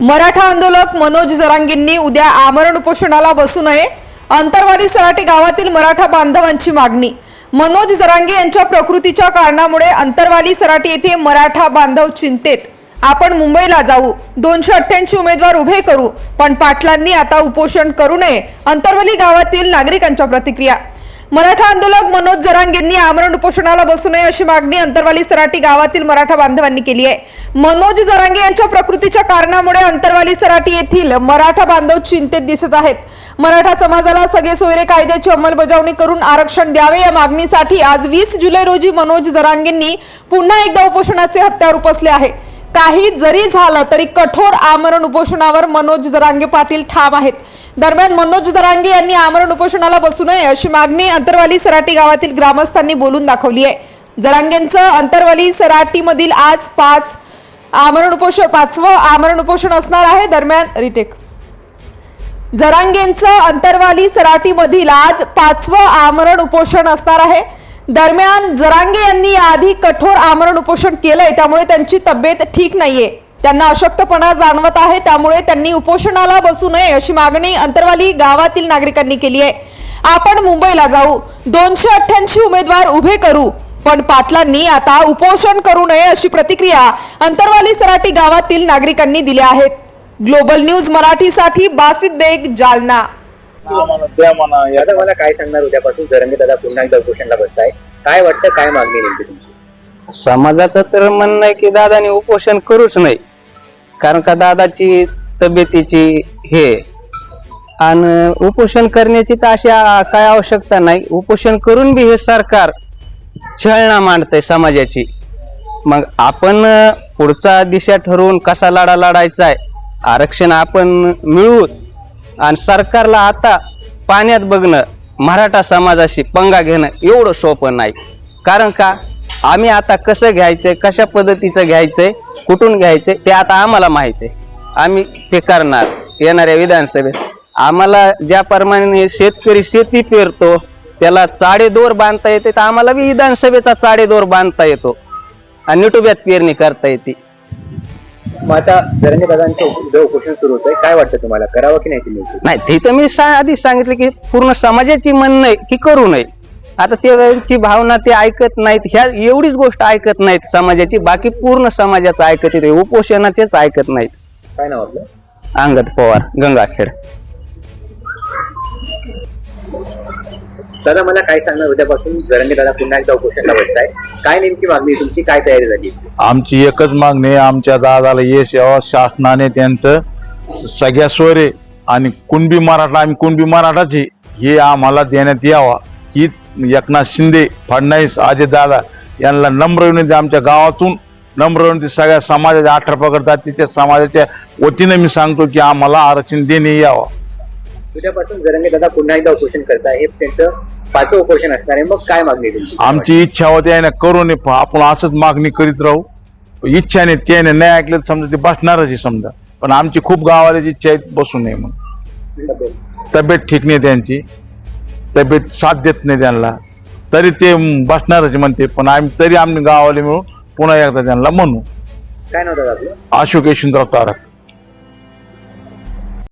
मराठा आंदोलक मनोज जरांगेंनी उद्या आमरण उपोषणाला बसू नये अंतरवाली सराटी गावातील मराठा बांधवांची मागणी. मनोज जरांगे यांच्या प्रकृतीच्या कारणामुळे अंतरवाली सराटी येथे मराठा बांधव चिंतेत. आपण मुंबईला जाऊ दोनशे अठ्ठ्याऐंशी उमेदवार उभे करू पण पाटलांनी आता उपोषण करू नये अंतरवली गावातील नागरिकांच्या प्रतिक्रिया. मराठा आंदोलक मनोज जरांगेंनी आमरण उपोषणाला बसू नये अशी मागणी अंतरवाली सराटी गावातील मराठा बांधवांनी केली आहे. मनोज जरांगे यांच्या प्रकृतीच्या कारणामुळे अंतरवाली सराटी येथील मराठा बांधव चिंतेत दिसत आहेत. मराठा समाजाला सगळे सोयरे कायद्याची अंमलबजावणी करून आरक्षण द्यावे या मागणीसाठी आज वीस जुलै रोजी मनोज जरांगेंनी पुन्हा एकदा उपोषणाचे हत्यार उपसले आहे. काही जरी झालं तरी कठोर आमरण उपोषणावर मनोज जरांगे पाटील ठाम आहेत. दरम्यान मनोज जरांगे यांनी आमरण उपोषणाला बसू नये अशी मागणी अंतरवाली सराटी गावातील ग्रामस्थांनी बोलून दाखवली आहे. जरांगेंचं अंतरवाली सराटीमधील आज पाच आमरण उपोषण पाचवं आमरण उपोषण असणार आहे. दरम्यान रिटेक. जरांगेंचं अंतरवाली सराटीमधील आज पाचवं आमरण उपोषण असणार आहे. दरम्यान जरांगे यांनी याआधी कठोर आमरण उपोषण केलंय त्यामुळे त्यांची तब्येत ठीक नाहीये. त्यांना अशक्तपणा जाणवत आहे त्यामुळे त्यांनी उपोषणाला बसू नये अशी मागणी अंतरवाली गावातील नागरिकांनी केली आहे. आपण मुंबईला जाऊ. दोनशे अठ्ठ्याऐंशी उमेदवार उभे करू. पण पाटलांनी आता उपोषण करू नये अशी प्रतिक्रिया अंतरवाली सराटी गावातील नागरिकांनी दिल्या आहेत. ग्लोबल न्यूज मराठीसाठी बासित बेग जालना. आम्हाला द्या म्हणा या दादा मला काय सांगणार उद्यापासून? जरंगे दादा पुन्हा एकदा उपोषणला बसताय काय वाटतं काय मागणी नेमकी तुमची? समाजाचं तर म्हणणं आहे की दादानी उपोषण करूच नाही. कारण का दादाची तब्येतीची हे आणि उपोषण करण्याची तर अशी आ- काय आवश्यकता नाही. उपोषण करून बी हे सरकार छळणा मांडतंय समाजाची. मग आपण अं, पुढचा दिशा ठरवून कसा लढा लढायचा आहे आरक्षण आपण मिळवूच. आणि सरकारला आता पाण्यात बघणं मराठा समाजाशी पंगा घेणं एवढं सोपं नाही. कारण का? आम्ही आता कसं घ्यायचंय कशा पद्धतीचं घ्यायचंय कुठून घ्यायचंय ते आता आम्हाला माहिती आहे. आम्ही ते करणार येणाऱ्या विधानसभेत. आम्हाला ज्याप्रमाणे शेतकरी शेती पेरतो त्याला चाडेदोर बांधता येते तर आम्हाला विधानसभेचा चाडेदोर बांधता येतो. आणि निटोब्यात पेरणी करता येते. मग आता जरंगे दादांचं उद्या उपोषण सुरू होतंय. काय वाटतं तुम्हाला? करावं की नाही तुम्ही? नाही ते तर मी सा- आधीच सांगितलं की पूर्ण समाजाची म्हणणं आहे की करू नये. आता ते त्यांची भावना ते ऐकत नाहीत. ह्या एवढीच गोष्ट ऐकत नाहीत समाजाची. बाकी पूर्ण समाजाचं ऐकत येते. उपोषणाचेच ऐकत नाहीत. काय नाव आपलं? अंगद पवार गंगाखेड. दादा मला काय सांगणार? उद्यापासून जरंगे दादा पुन्हा एकदा उपोषणला बसताय काय नेमकी मागणी आहे तुमची? काय तयारी झाली? आमची एकच मागणी आहे. आमच्या दादाला यश यावं. शासनाने त्यांचं सगळ्या सोयरे आणि कुणबी मराठा आम्ही कुणबी मराठाचे हे आम्हाला देण्यात यावा. ही एकनाथ शिंदे फडणवीस अजय दादा यांना नम्र विनंती. आमच्या गावातून नम्र विनंती. सगळ्या समाजाच्या अठरा पकड जातीच्या समाजाच्या वतीने मी सांगतो की आम्हाला आरक्षण देणे यावं. उद्यापासून जरंगे दादा पुन्हा एकदा उपोषण करताय हे त्यांचं पाचवं उपोषण असणार आहे. मग काय मागणी आहे तुमची आमची इच्छा होती आहे ना करू नये पण आपण असंच मागणी करीत राहू. इच्छाने त्याने नाही ऐकलं तर समजा ते बसणारच आहे समजा. पण आमची खूप गावाला इच्छा आहे बसू नये मग तब्येत? ठीक नाही त्यांची. तब्येत साथ देत नाही त्यांना. तरी ते बसणारच म्हणते पण आम्ही तरी आम्ही गावाला मिळून पुन्हा एकदा त्यांना म्हणू. काय नाव दादा आपलं? अशोक यशवंतराव तारक.